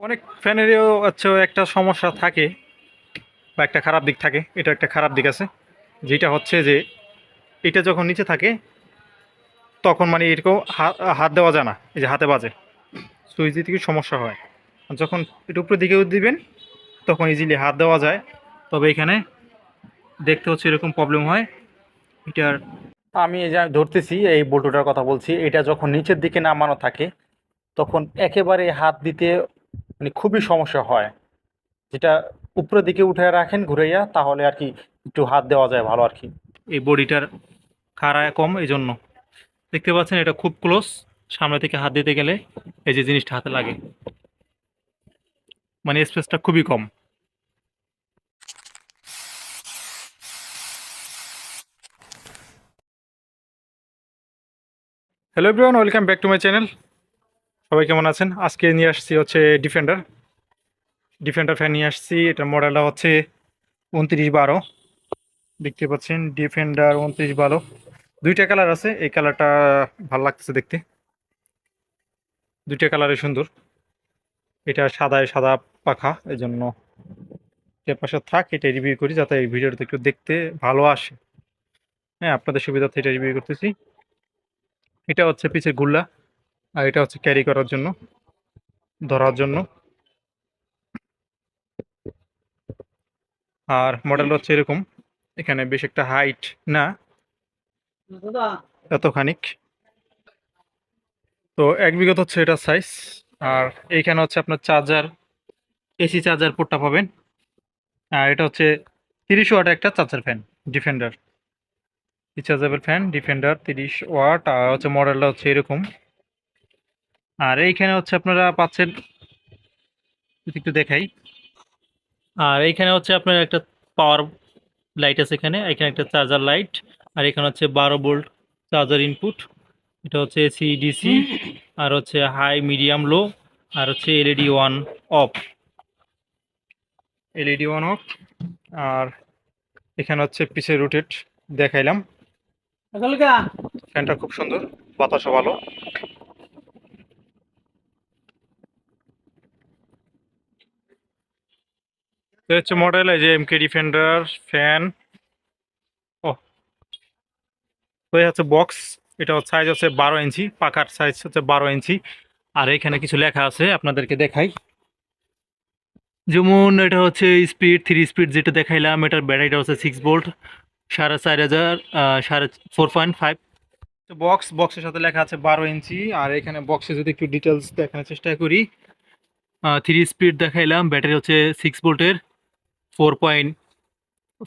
অনেক ফ্যানেরও হচ্ছে একটা সমস্যা থাকে বা একটা খারাপ দিক থাকে, এটা একটা খারাপ দিক আছে। যেটা হচ্ছে যে, এটা যখন নিচে থাকে, তখন মানে এরকম হাত দেওয়া যায় না, এই যে হাতে বাজে। সুইচ দিতে কি সমস্যা হয়। যখন এটা উপরের দিকেও দিবেন, তখন ইজিলি হাত দেওয়া যায়। তবে এখানে দেখতে হচ্ছে এরকম প্রবলেম হয়। এটার আমি যে ধরতেছি, এই বল্টুটার কথা বলছি, এটা যখন নিচের দিকে নামানো থাকে, তখন একেবারে হাত দিতে মানে খুবই সমস্যা হয়। যেটা উপরের দিকে উঠে রাখেন ঘুরাইয়া তাহলে আর কি একটু হাত দেওয়া যায় ভালো আর কি। এই বডিটার খাড়া কম এই জন্য দেখতে পাচ্ছেন এটা খুব ক্লোজ সামনে থেকে হাত দিতে গেলে এই যে জিনিসটা হাতে লাগে। মানে স্পেসটা খুবই কম। Hello everyone welcome back to my channel সবাই কেমন আছেন? আজকে নিয়ে আসছি হচ্ছে ডিফেন্ডার ডিফেন্ডার ফ্যান নিয়ে আসছি। এটার মডেলটা হচ্ছে উনত্রিশ বারো। দেখতে পাচ্ছেন ডিফেন্ডার উনত্রিশ বারো। দুইটা কালার আছে। এই কালারটা ভালো লাগতেছে দেখতে। দুইটা কালারে সুন্দর। এটা সাদায় সাদা পাখা। এই জন্য পাশে থাক, এটা রিভিউ করি যাতে এই ভিডিওটা একটু দেখতে ভালো আসে। হ্যাঁ আপনাদের সুবিধার্থে এটা রিভিউ করতেছি। এটা হচ্ছে পিছের গুল্লা। আর এটা হচ্ছে ক্যারি করার জন্য, ধরার জন্য। আর মডেল হচ্ছে এরকম, এখানে বেশ একটা হাইট না, এতখানিক। তো এক বিগত হচ্ছে এটা সাইজ আর এইখানে হচ্ছে আপনার চার্জার এসি চার্জার পোর্টটা পাবেন। আর এটা হচ্ছে তিরিশ ওয়াট একটা charger fan defender rechargeable fan defender তিরিশ ওয়াট, আর হচ্ছে মডেলটা হচ্ছে এরকম। আর এইখানে হচ্ছে আপনারা পাচ্ছেন একটু দেখাই। আর এইখানে হচ্ছে আপনার একটা পাওয়ার লাইট আছে এখানে এখানে একটা চার্জার লাইট আর এখানে হচ্ছে বারো বোল্ট চার্জার ইনপুট এটা হচ্ছে এসি ডিসি আর হচ্ছে হাই মিডিয়াম লো আর হচ্ছে LED one off LED one off আর এখানে হচ্ছে পিছে রোটেট দেখাইলাম। ফ্যানটা খুব সুন্দর বাতাসও ভালো। তো হচ্ছে মডেল এই যে এমকে ডিফেন্ডার ফ্যান ও। তো হচ্ছে বক্স এটা সাইজ হচ্ছে বারো ইঞ্চি পাকার সাইজ হচ্ছে বারো ইঞ্চি। আর এখানে কিছু লেখা আছে, আপনাদেরকে দেখাই। যেমন এটা হচ্ছে স্পিড থ্রি স্পিড যেটা দেখাইলাম, এটার ব্যাটারিটা হচ্ছে সিক্স ভোল্ট সাড়ে চার হাজার সাড়ে ফোর পয়েন্ট ফাইভ বক্স বক্সের সাথে লেখা আছে বারো ইঞ্চি, আর এখানে বক্সে যদি একটু ডিটেলস দেখানোর চেষ্টা করি থ্রি স্পিড দেখাইলাম ব্যাটারি হচ্ছে সিক্স ভোল্টের ফোর পয়েন্ট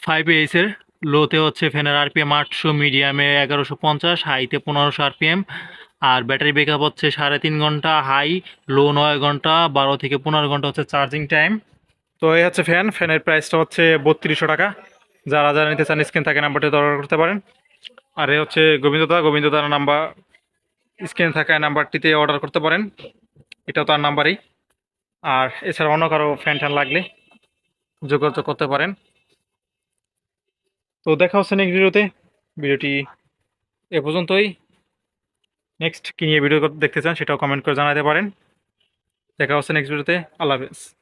ফাইভ এইসের লোতে হচ্ছে ফ্যানের আরপিএম আটশো মিডিয়ামে এগারোশো পঞ্চাশ হাইতে পনেরোশো আরপিএম আর ব্যাটারি ব্যাকআপ হচ্ছে সাড়ে তিন ঘণ্টা হাই লো নয় ঘণ্টা, বারো থেকে পনেরো ঘণ্টা হচ্ছে চার্জিং টাইম তো এই হচ্ছে ফ্যান ফ্যানের প্রাইসটা হচ্ছে বত্রিশশো টাকা। যারা যারা নিতে চান স্ক্রিন থাকে নাম্বারটি অর্ডার করতে পারেন। আর এই হচ্ছে গোবিন্দদা, গোবিন্দদার নাম্বার স্ক্রিন থাকা নাম্বারটিতে অর্ডার করতে পারেন। এটাও তার নাম্বারই আর এছাড়া অন্য কারও ফ্যান ট্যান লাগলে যোগাযোগ করতে পারেন। তো দেখা হচ্ছে নেক্সট ভিডিওতে। ভিডিওটি এ পর্যন্তই। নেক্সট কী নিয়ে ভিডিও দেখতে চান সেটাও কমেন্ট করে জানাতে পারেন। দেখা হচ্ছে নেক্সট ভিডিওতে। আল্লাহ হাফেজ।